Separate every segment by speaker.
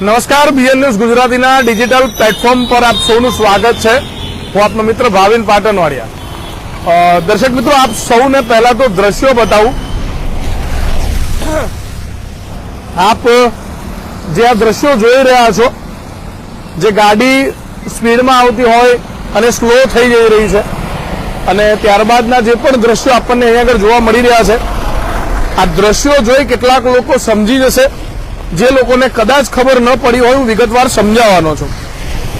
Speaker 1: નમસ્કાર BN news ગુજરાતીના digital platform પર આપ સૌનું સ્વાગત છે. હું આપનો મિત્ર ભાવિન પાટણવાડિયા. દર્શક મિત્રો, આપ સૌને પહેલા તો દ્રશ્યો બતાવું. આપ જે આ દ્રશ્યો જોઈ રહ્યા છો, જે ગાડી સ્પીડમાં આવતી હોય અને સ્લો થઈ જઈ રહી છે, અને ત્યારબાદના જે પણ દ્રશ્યો આપણને અહીંયા આગળ જોવા મળી રહ્યા છે, આ દ્રશ્યો જોઈ કેટલાક લોકો સમજી જશે. જે લોકોને કદાચ ખબર ન પડી હોય હું વિગતવાર સમજાવવાનો છું.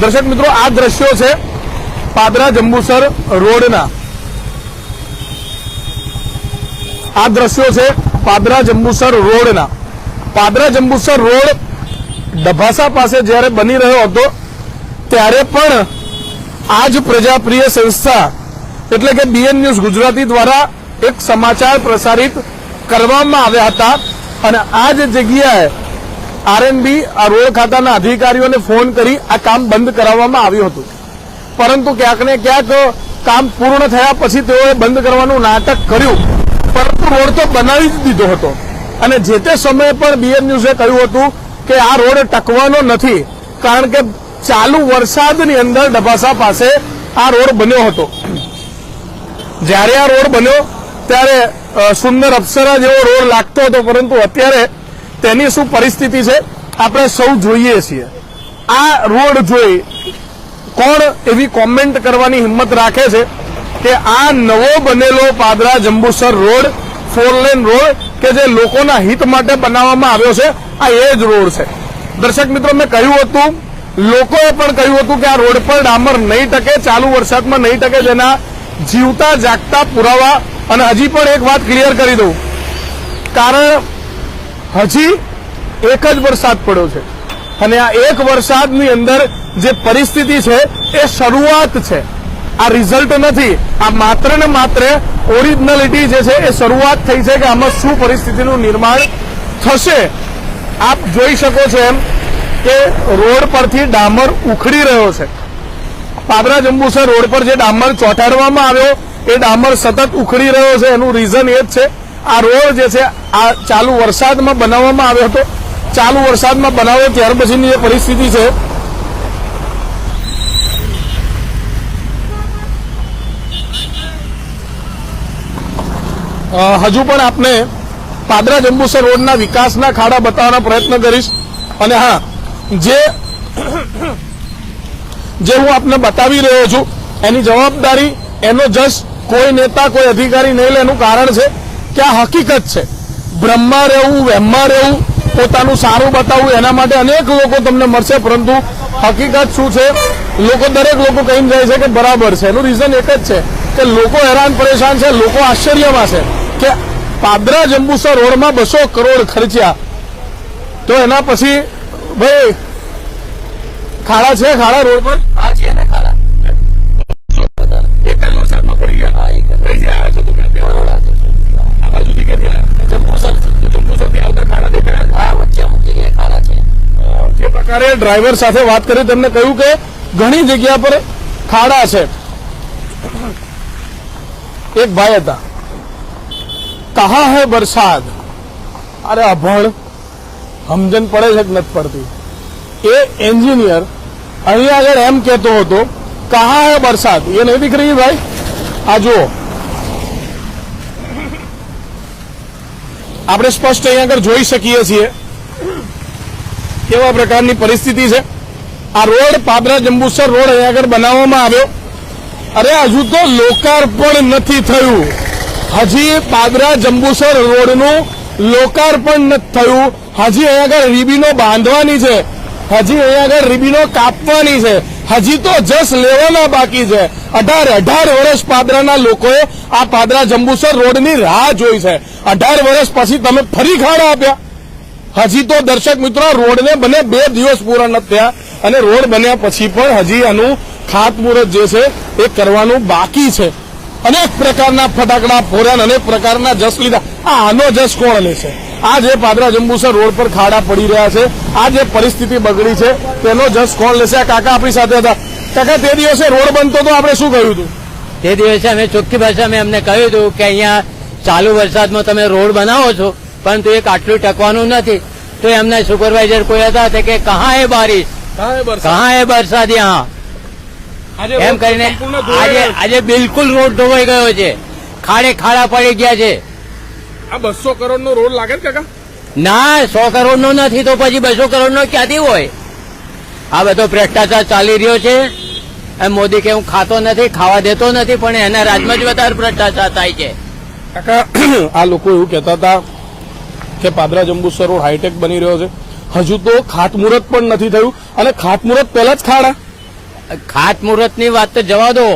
Speaker 1: દર્શક મિત્રો, આ દ્રશ્યો છે પાદરા જંબુસર રોડના. આ દ્રશ્યો છે પાદરા જંબુસર રોડના. પાદરા જંબુસર રોડ ડભાસા પાસે જ્યારે બની રહ્યો હતો, ત્યારે પણ આ જ પ્રજાપ્રિય સંસ્થા, એટલે કે બીએન ન્યૂઝ ગુજરાતી દ્વારા એક સમાચાર પ્રસારિત કરવામાં આવ્યા હતા. અને આ જ જગ્યાએ આરએનબી રોડ ખાતાના અધિકારીઓને ફોન કરી આ કામ બંધ કરાવવામાં આવ્યું હતું. પરંતુ ક્યાંક ને ક્યાંક કામ પૂર્ણ થયા પછી તેઓએ બંધ કરવાનું નાટક કર્યું. પરંતુ રોડ તો બનાવી જ દીધો હતો. અને જે તે સમયે પણ બીએમ ન્યૂઝે કહ્યું હતું કે આ રોડ ટકવાનો નથી, કારણ કે ચાલુ વરસાદની અંદર ડભાસા પાસે આ રોડ બન્યો હતો. જ્યારે આ રોડ બન્યો, ત્યારે સુંદર અપ્સરા જેવો રોડ લાગતો હતો, પરંતુ અત્યારે તેની શું પરિસ્થિતિ છે? આપણે સૌ જોઈએ છીએ. આ રોડ જોઈ કોણ એવી કોમેન્ટ કરવાની હિંમત રાખે છે કે આ નવો બનેલો Padra Jambusar road four lane road કે જે લોકોના હિત માટે બનાવવામાં આવ્યો છે, આ એ જ રોડ છે. દર્શક મિત્રો, મેં કહ્યું હતું, લોકોએ પણ કહ્યું હતું કે આ રોડ પર ડામર નહીં ટકે, ચાલુ વરસાદમાં નહીં ટકે, જેના જીવતા જાગતા પુરાવા. અને હજી પણ એક વાત ક્લિયર કરી દઉં. કારણ હજી એક જ વરસાદ પડ્યો છે. અને આ એક વરસાદની અંદર જે પરિસ્થિતિ છે એ શરૂઆત છે. આ રિઝલ્ટ નથી. આ માત્ર ને માત્ર ઓરિજિનલિટી જે છે એ શરૂઆત થઈ છે કે આમાં શું પરિસ્થિતિનું નિર્માણ થશે. આપ જોઈ શકો છો એમ કે રોડ પરથી ડામર ઉખડી રહ્યો છે. પાદરા જંબુસર રોડ પર જે ડામર ચોંટાડવામાં આવ્યો, એ ડામર સતત ઉખડી રહ્યો છે. એનું રીઝન એ જ છે આ રોડ જે છે, આ ચાલુ વરસાદમાં બનાવવામાં આવ્યો હતો. ચાલુ વરસાદમાં બનાવ્યો ત્યાર પછીની જે પરિસ્થિતિ છે. હજુ પણ આપને પાદરા જંબુસર રોડના વિકાસના ખાડા બતાવવાનો પ્રયત્ન કરીશ. અને હા, જે જે હું આપને બતાવી રહ્યો છું, એની જવાબદારી એનો જસ કોઈ નેતા, કોઈ અધિકારી નહીં લે એનું કારણ છે. કે આ હકીકત છે. બ્રહ્મા રહેવું વહેમમાં રહેવું, પોતાનું સારું બતાવવું, એના માટે અનેક લોકો તમને મળશે, પરંતુ હકીકત શું છે? લોકો દરેક લોકો કહીને જાય છે કે બરાબર છે. એનું રીઝન એક જ છે કે લોકો હેરાન પરેશાન છે, લોકો આશ્ચર્યમાં છે કે પાદરા જંબુસર રોડમાં બસો કરોડ ખર્ચ્યા. તો એના પછી ભાઈ, ખાડા છે ખાડા રોડ પર?
Speaker 2: આ છે ને ખાડા. જે
Speaker 1: પ્રકારે ડ્રાઈવર સાથે વાત કરી તેમને કહ્યું કે ઘણી જગ્યા પર ખાડા છે. એક ભાઈ હતા. કહા હે વરસાદ અરે અભણ સમજણ પડે છે કે નથી પડતી. એ એન્જિનિયર અહીંયા આગળ એમ કહેતો હતો કહા હે વરસાદ એ નહીં દીખ રહી ભાઈ? આ જુઓ. આપણે સ્પષ્ટ અહીંયા આગળ જોઈ શકીએ છીએ કેવા પ્રકારની પરિસ્થિતિ છે. આ રોડ પાદરા જંબુસર રોડ અહીંયા આગળ બનાવવામાં આવ્યો. અરે, હજુ તો લોકાર્પણ નથી થયું. હજી પાદરા જંબુસર રોડનું લોકાર્પણ નથી થયું. હજી અહીંયા આગળ રીબીનો બાંધવાની છે. હજી અહીંયા આગળ રીબીનો કાપવાની છે. હજી તો જસ લેવાના બાકી છે. અઢાર અઢાર વર્ષ પાદરાના લોકોએ આ પાદરા જંબુસર રોડની રાહ જોઈ છે. અઢાર વર્ષ પછી તમે ફરી ખાડા આપ્યા. હજી તો દર્શક મિત્રો રોડને બને બે દિવસ પૂરા નથી થયા અને રોડ બન્યા પછી પણ હજી આનું ખાતમુહૂર્ત જે છે એ કરવાનું બાકી છે. અનેક પ્રકારના ફટાકડા ફોરન અનેક પ્રકારના જસ લીધા. આ આનો જસ કોણ લેશે આ જે પાદરા જંબુસર રોડ પર ખાડા પડી રહ્યા છે આ જે પરિસ્થિતિ બગડી છે તેનો જસ કોણ લેશે આ કાકા આપણી સાથે હતા. કાકા તે દિવસે રોડ બનતો તો આપણે શું કહ્યું હતું?
Speaker 3: તે દિવસે અમે ચોખ્ખી ભાષામાં એમને કહ્યું હતું કે અહીંયા ચાલુ વરસાદમાં તમે રોડ બનાવો છો પરંતુ એક આટલું ટકવાનું નથી. તો એમના સુપરવાઇઝર કોઈ હતા? કે કહા એ બારિશ?
Speaker 1: કહા એ વરસાદ
Speaker 3: યહાં? એમ કરીને આજે આજે બિલકુલ રોડ ધોવાઈ ગયો છે. ખાડે ખાડા પડી ગયા છે.
Speaker 1: આ બસો કરોડ નો રોડ લાગે કાકા?
Speaker 3: ના સો કરોડ નો નથી તો પછી બસો કરોડ નો ક્યાંથી હોય? આ બધો ભ્રષ્ટાચાર ચાલી રહ્યો છે. એમ મોદી કે હું ખાતો નથી ખાવા દેતો નથી પણ એના રાજમાં જ વધારે ભ્રષ્ટાચાર થાય છે.
Speaker 1: કાકા આ લોકો એવું કહેતા હતા કે પાદરા જંબુસર રોડ હાઈટેક બની રહ્યો છે. હજુ તો ખાતમુહૂર્ત પણ નથી થયું. અને ખાતમુહૂર્ત પહેલા જ ખાડા.
Speaker 3: ખાતમુહૂર્તની વાત તો જવા દો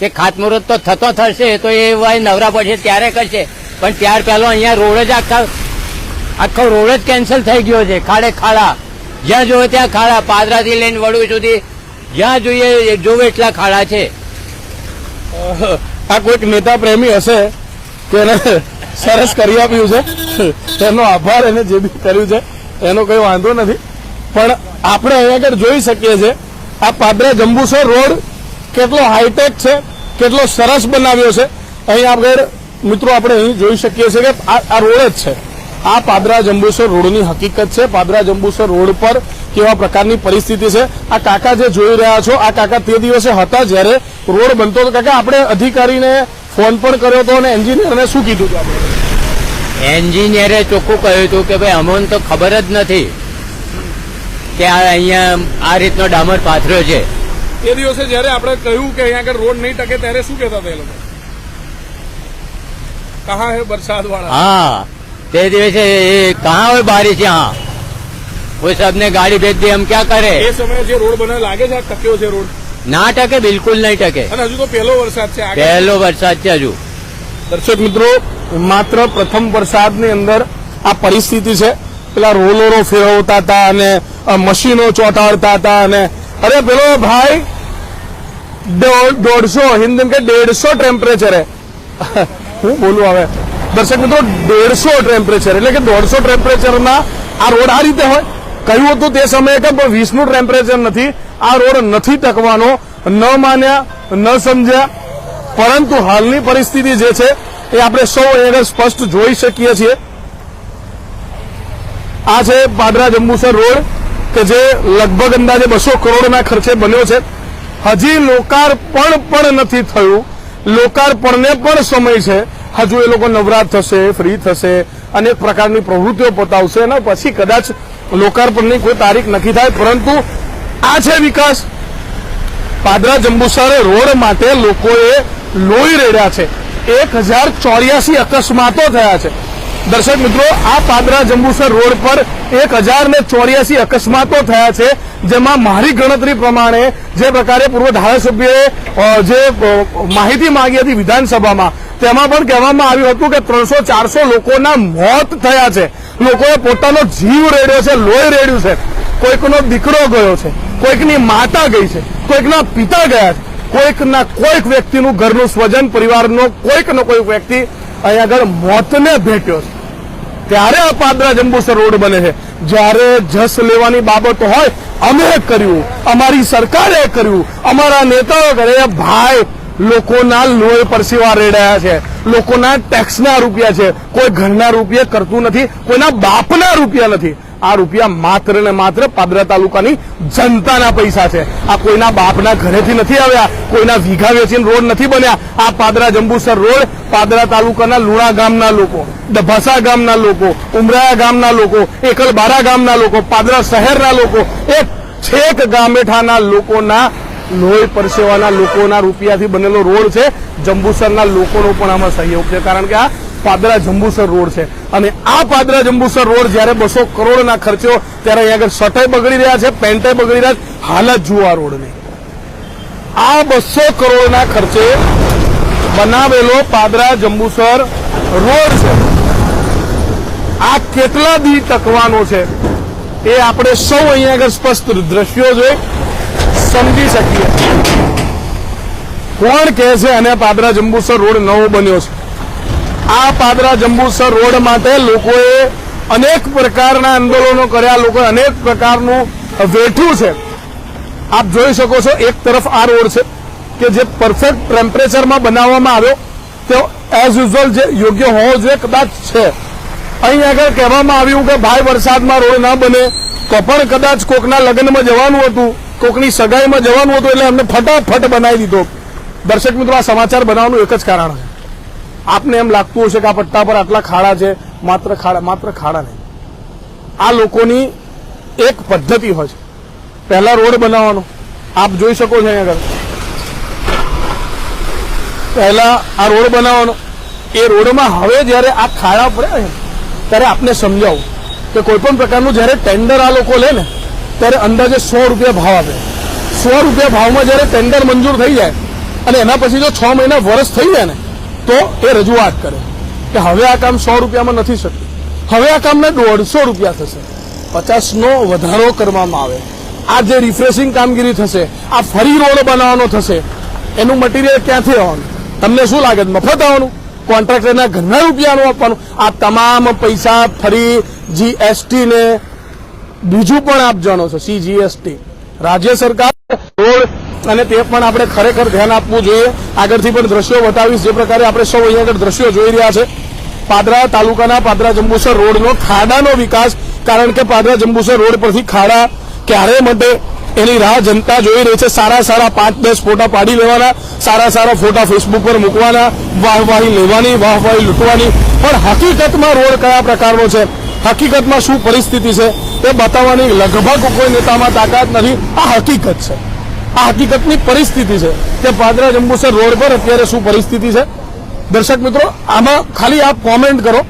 Speaker 3: કે ખાતમુહૂર્ત તો થતો થશે તો એ ભાઈ નવરા પડશે, ત્યારે કરશે. પણ ત્યાર પહેલો અહીંયા રોડ જ આખા, આખો રોડ જ કેન્સલ થઈ ગયો છે, ખાડે ખાડા. જ્યાં જોવે ત્યાં ખાડા. પાદરાથી લઈને વડુ સુધી જ્યાં જોઈએ જોવે એટલા ખાડા છે.
Speaker 1: આ કોઈક નેતા પ્રેમી હશે કે સરસ કરી આપ્યું છે. એનો આભાર એને જે બી કર્યું છે, એનો કોઈ વાંધો નથી. પણ આપણે અહીંયા આગળ જોઈ શકીએ છીએ આ પાદરા જંબુસર રોડ કેટલો હાઈટેક છે, કેટલો સરસ બનાવ્યો છે. અહીં આગળ મિત્રો આપણે અહીં જોઈ શકીએ છીએ કે આ રોડ જ છે. આ પાદરા જંબુસર રોડની હકીકત છે. પાદરા જંબુસર રોડ પર કેવા પ્રકારની પરિસ્થિતિ છે? આ કાકા જે જોઈ રહ્યા છો, આ કાકા તે દિવસે હતા જ્યારે રોડ બનતો હતો. કાકા, આપણે અધિકારીને ફોન પણ કર્યો હતો અને એન્જિનિયરને શું કીધું હતું
Speaker 3: એન્જિનિયરે ચોખ્ખું કહ્યું હતું કે ભાઈ, અમને તો ખબર જ નથી. કે આ અહીંયા આ રીતનો ડામર પાથર્યો છે.
Speaker 1: એ દિવસે જયારે આપણે કહ્યું કે અહીંયા આગળ રોડ નહીં ટકે ત્યારે શું કેતા હતા એ લોકો? કહા હે વરસાદ વાળા
Speaker 3: હા તે દિવસે કહા હોય બારિશ હા. કોઈ સાહેબને ગાડી ભેજ દે એમ ક્યાં કરે?
Speaker 1: એ સમયે જે રોડ બને લાગે છે ટક્યો છે રોડ?
Speaker 3: ના ટકે બિલકુલ નહીં ટકે.
Speaker 1: અને હજુ તો પહેલો વરસાદ છે
Speaker 3: પહેલો વરસાદ છે હજુ.
Speaker 1: દર્શક મિત્રો માત્ર પ્રથમ વરસાદની અંદર આ પરિસ્થિતિ છે. પેલા રોલરો ફેરવતા હતા અને મશીનો ચોંટાડતા હતા અને અરે પેલો ભાઈ દોઢસો હિન્દી કે દેડસો ટેમ્પરેચરે હું. બોલું હવે? દર્શક મિત્રો દેડસો ટેમ્પરેચર એટલે કે દોઢસો ટેમ્પરેચરમાં આ રોડ આ રીતે હોય. કહ્યું હતું તે સમયે કે પણ વીસનું ટેમ્પરેચર નથી. આ રોડ નથી ટકવાનો, ન માન્યા, ન સમજ્યા. પરંતુ હાલની પરિસ્થિતિ જે છે, એ આપણે સૌ એને સ્પષ્ટ જોઈ શકીએ છીએ. આ છે પાદરા જંબુસર રોડ, કે જે લગભગ અંદાજે બસો કરોડના ખર્ચે બન્યો છે. હજી લોકાર્પણ પણ નથી થયું. લોકાર્પણને પણ સમય છે. હજુ એ લોકો નવરાત થશે, ફ્રી થશે અનેક પ્રકારની પ્રવૃત્તિઓ પતાવશે. અને પછી કદાચ લોકાર્પણની કોઈ તારીખ નક્કી થાય. પરંતુ આ છે વિકાસ. પાદરા જંબુસર રોડ માટે લોકોએ લોહી રેડ્યા છે. એક હજાર ચોર્યાસી અકસ્માતો થયા છે. દર્શક મિત્રો, આ પાદરા જંબુસર રોડ પર એક હજાર ને ચોર્યાસી અકસ્માતો થયા છે, જેમાં મારી ગણતરી પ્રમાણે જે પ્રકારે પૂર્વ ધારાસભ્યએ જે માહિતી માંગી હતી વિધાનસભામાં, તેમાં પણ કહેવામાં આવ્યું હતું કે ત્રણસો ચારસો લોકોના મોત થયા છે. લોકોએ પોતાનો જીવ રેડ્યો છે, લોહી રેડ્યું છે. કોઈકનો દીકરો ગયો છે, કોઈકની માતા ગઈ છે, કોઈકના પિતા ગયા છે. કોઈકના કોઈક વ્યક્તિનું ઘરનું સ્વજન, પરિવારનો ન કોઈક વ્યક્તિ અહીંયા આગળ મોતને ભેટ્યો છે. ત્યારે આ પાદરા જંબુસર રોડ બને છે. જ્યારે જસ લેવાની બાબત હોય, અમે કર્યું. અમારી સરકારે કર્યું. અમારા નેતાઓ કરે ભાઈ, લોકોના લોહી પરસીવા રેડાયા છે. લોકોના ટેક્સના રૂપિયા છે. કોઈ ઘરના રૂપિયા કરતું નથી. કોઈના બાપના રૂપિયા નથી. આ રૂપિયા માત્ર ને માત્ર પાદરા તાલુકાની જનતાના પૈસા છે. આ કોઈના બાપના ઘરેથી નથી આવ્યા. કોઈના વીઘા વેચીને રોડ નથી બન્યા. આ પાદરા જંબુસર રોડ પાદરા તાલુકાના લુણા ગામના લોકો, દભાસા ગામના લોકો, ઉમરાયા ગામના લોકો, એકલબારા ગામના લોકો, પાદરા શહેરના લોકો, એક છેક ગામેઠાના લોકોના લોહી પરસેવાના લોકોના રૂપિયાથી બનેલો રોડ છે. જંબુસરના લોકોનો પણ આમાં સહયોગ છે, કારણ કે આ પાદરા જંબુસર રોડ છે. અને આ પાદરા જંબુસર રોડ જ્યારે બસો કરોડના ખર્ચો ત્યારે અહીંયા આગળ શર્ટે બગડી રહ્યા છે, પેન્ટે બગડી રહ્યા છે. હાલત જુઓ આ રોડની. આ બસો કરોડના ખર્ચે બનાવેલો પાદરા જંબુસર રોડ છે. આ કેટલા દી ટકવાનો છે એ આપણે સૌ અહીંયા આગળ સ્પષ્ટ દ્રશ્યો જોઈ સમજી શકીએ. કોણ કહે છે અને પાદરા જંબુસર રોડ નવો બન્યો છે? આ પાદરા જંબુસર રોડ માટે લોકોએ અનેક પ્રકારના આંદોલનો કર્યા, લોકોએ અનેક પ્રકારનું વેઠું છે. આપ જોઈ શકો છો, એક તરફ આ રોડ છે કે જે પરફેક્ટ ટેમ્પરેચરમાં બનાવવામાં આવ્યો, તે એઝ યુઝ્યુઅલ જે યોગ્ય હોવો જોઈએ કદાચ છે. અહીં આગળ કહેવામાં આવ્યું કે ભાઈ વરસાદમાં રોડ ના બને, તો પણ કદાચ કોકના લગ્નમાં જવાનું હતું, કોકની સગાઈમાં જવાનું હતું, એટલે અમને ફટાફટ બનાવી દીધો. દર્શક મિત્રો, આ સમાચાર બનાવવાનું એક જ કારણ છે. આપને એમ લાગતું હશે કે આ પટ્ટા પર આટલા ખાડા છે, માત્ર ખાડા માત્ર ખાડા નહીં. આ લોકોની એક પદ્ધતિ હોય છે. પહેલા રોડ બનાવવાનો. આપ જોઈ શકો છો અહીં આગળ. પહેલા આ રોડ બનાવવાનો. એ રોડમાં હવે જ્યારે આ ખાડા પડે ને, ત્યારે આપને સમજાવું કે કોઈપણ પ્રકારનું જ્યારે ટેન્ડર આ લોકો લે ને, ત્યારે અંદાજે સો રૂપિયા ભાવ આપે. સો રૂપિયા ભાવમાં જ્યારે ટેન્ડર મંજૂર થઈ જાય અને એના પછી જો છ મહિના વર્ષ થઈ જાય ને, તો એ રજૂઆત કરે કે હવે આ કામ સો રૂપિયામાં નથી શકતું હવે આ કામને દોઢસો રૂપિયા થશે. પચાસનો વધારો કરવામાં આવે. આ જે રિફ્રેશિંગ કામગીરી થશે, આ ફરી રોડ બનાવવાનો થશે, એનું મટીરિયલ ક્યાંથી આવવાનું? તમને શું લાગે? મફત આવવાનું? કોન્ટ્રાક્ટરના ઘણા રૂપિયાનું આપવાનું? આ તમામ પૈસા ફરી જીએસટી ને બીજું પણ આપ જાણો છો સીજીએસટી રાજ્ય સરકાર રોડ અને તે પણ આપણે ખરેખર ધ્યાન આપવું જોઈએ. આગળથી પણ દ્રશ્યો બતાવીશ. જે પ્રકારે આપણે સૌ અહીંયા આગળ દ્રશ્યો જોઈ રહ્યા છે. પાદરા તાલુકાના પાદરા જંબુસર રોડનો ખાડાનો વિકાસ, કારણ કે પાદરા જંબુસર રોડ પરથી ખાડા ક્યારે માટે એની રાહ જનતા જોઈ રહી છે. સારા સારા પાંચ દસ ફોટા પાડી લેવાના, સારા સારા ફોટા ફેસબુક પર મૂકવાના વાહવાહી લેવાની વાહવાહી લૂંટવાની. પણ હકીકતમાં રોડ કયા પ્રકારનો છે? હકીકતમાં શું પરિસ્થિતિ છે? તે બતાવવાની લગભગ કોઈ નેતામાં તાકાત નથી. આ હકીકત છે. આ હકીકતની પરિસ્થિતિ છે કે પાદરા જંબુસર રોડ પર અત્યારે શું પરિસ્થિતિ છે? દર્શક મિત્રો, આમાં ખાલી આપ કોમેન્ટ કરો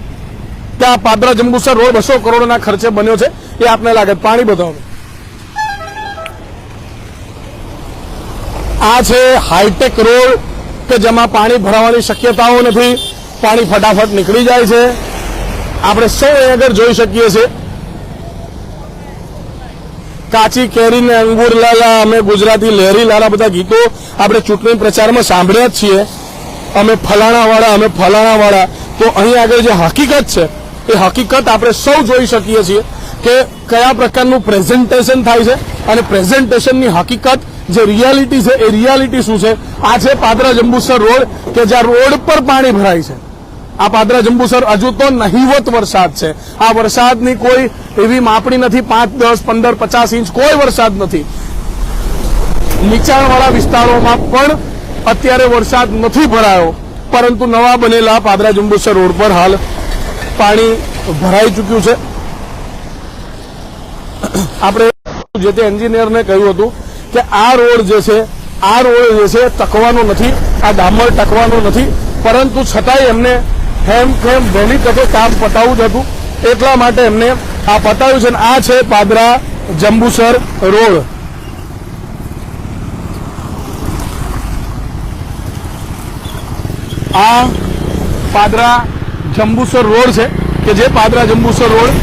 Speaker 1: કે આ પાદરા જંબુસર રોડ બસો કરોડના ખર્ચે બન્યો છે. એ આપને લાગે. પાણી બતાવો. આ છે હાઈટેક રોડ કે જેમાં પાણી ભરાવાની શક્યતાઓ નથી. પાણી ફટાફટ નીકળી જાય છે. આપણે સૌ આગળ જોઈ શકીએ છીએ. કાચી કેરીને અંગુર લાલા, અમે ગુજરાતી લહેરી લાલા બધા ગીતો આપણે ચૂંટણી પ્રચારમાં સાંભળ્યા જ છીએ. અમે ફલાણા વાળા અમે ફલાણા વાળા તો અહીં આગળ જે હકીકત છે, એ હકીકત આપણે સૌ જોઈ શકીએ છીએ કે કયા પ્રકારનું પ્રેઝન્ટેશન થાય છે અને પ્રેઝન્ટેશનની હકીકત જે રિયાલિટી છે, એ રિયાલિટી શું છે? આ છે પાદરા જંબુસર રોડ, કે જ્યાં રોડ પર પાણી ભરાય છે. આ પાદરા જંબુસર હજુ તો નહિવત વરસાદ છે. આ વરસાદની કોઈ એવી માપણી નથી, પાંચ, દસ, પંદર, પચાસ ઇંચ કોઈ વરસાદ નથી. નીચાણવાળા વિસ્તારોમાં પણ અત્યારે વરસાદ નથી ભરાયો, પરંતુ નવા બનેલા પાદરા જંબુસર રોડ પર હાલ પાણી ભરાઈ ચૂક્યું છે. આપણે જે તે એન્જિનિયરને કહ્યું હતું કે આ રોડ જે છે, આ રોડ જે છે, ટકવાનો નથી, આ ડામર ટકવાનો નથી. પરંતુ છતાંય એમને હેમ ખેમ વહેલી તકે કામ પતાવવું જ હતું. એટલા માટે એમને આ પતાવ્યું છે આ છે પાદરા જંબુસર રોડ. આ પાદરા જંબુસર રોડ છે કે જે પાદરા જંબુસર રોડ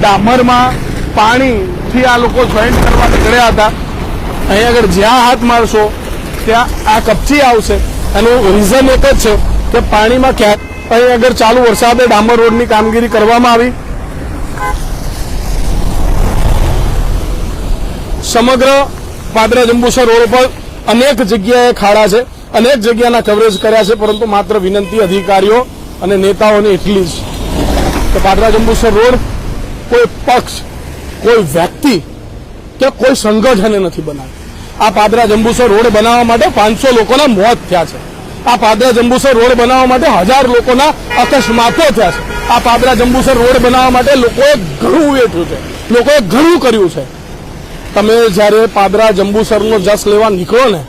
Speaker 1: ડામરમાં પાણીથી આ લોકો જોઈન્ટ કરવા નીકળ્યા હતા. અહીં આગળ જ્યાં હાથ મારશો, ત્યાં આ કપચી આવશે. એનું રીઝન એક જ છે કે પાણીમાં ક્યાંક અહીં આગળ ચાલુ વરસાદે ડામર રોડની કામગીરી કરવામાં આવી. સમગ્ર પાદરા જંબુસર રોડ પર અનેક જગ્યાએ ખાડા છે, અનેક જગ્યાના કવરેજ કર્યા છે, પરંતુ માત્ર વિનંતી અધિકારીઓ અને નેતાઓની એટલી જ. કે પાદરા જંબુસર રોડ કોઈ પક્ષ, કોઈ વ્યક્તિ કે કોઈ સંગઠને નથી બનાવ્યું. આ પાદરા જંબુસર રોડ બનાવવા માટે પાંચસો લોકોના મોત થયા છે. આ પાદરા જંબુસર રોડ બનાવવા માટે હજાર લોકોના અકસ્માતો થયા છે. આ પાદરા જંબુસર રોડ બનાવવા માટે લોકોએ ઘણું વેઠ્યું છે. લોકોએ ઘણું કર્યું છે. તમે જ્યારે પાદરા જંબુસરનો જસ લેવા નીકળો ને,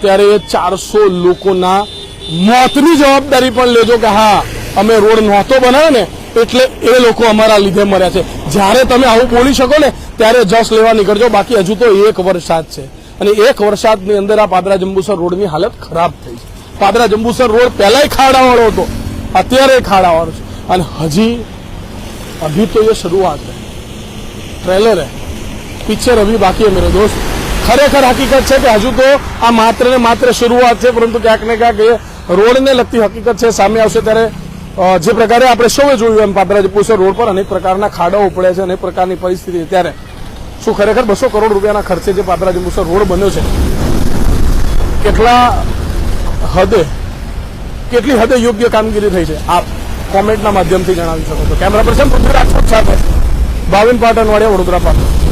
Speaker 1: ત્યારે એ ચારસો લોકોના મોતની જવાબદારી પણ લેજો કે હા, અમે રોડ નહોતો બનાવ્યો ને, એટલે એ લોકો અમારા લીધે મર્યા છે. જ્યારે તમે આવું બોલી શકો ને, ત્યારે જસ લેવા નીકળજો. બાકી હજુ તો એક વરસાદ છે. અને એક વરસાદની અંદર આ પાદરા જંબુસર રોડની હાલત ખરાબ થઈ છે. પાદરા જંબુસર રોડ પહેલાંય ખાડાવાળો હતો, અત્યારે ખાડાવાળો છે. અને હજી અભી તો એ શરૂઆત છે. ટ્રેલર હે પિક્ચર અભી બાકી હે મેરો દોસ્ત. ખરેખર હકીકત છે કે હજુ તો આ માત્ર ને માત્ર શરૂઆત છે, પરંતુ ક્યાંક ને ક્યાંક એ રોડને લગતી હકીકત છે, સામે આવશે ત્યારે જે પ્રકારે આપણે સૌએ જોયું એમ પાદરા જંબુસર રોડ પર અનેક પ્રકારના ખાડાઓ ઉપડે છે, અનેક પ્રકારની પરિસ્થિતિ ત્યારે શું ખરેખર બસો કરોડ રૂપિયાના ખર્ચે જે પાદરા જંબુસર રોડ બન્યો છે? કેટલા હદે, કેટલી હદે યોગ્ય કામગીરી થઈ છે? આપ કોમેન્ટના માધ્યમથી જણાવી શકો છો. કેમેરા પર્સન પૃથ્વી રાજકોટ સાથે ભાવિન પાટણવાડિયા વડોદરા પાટણ.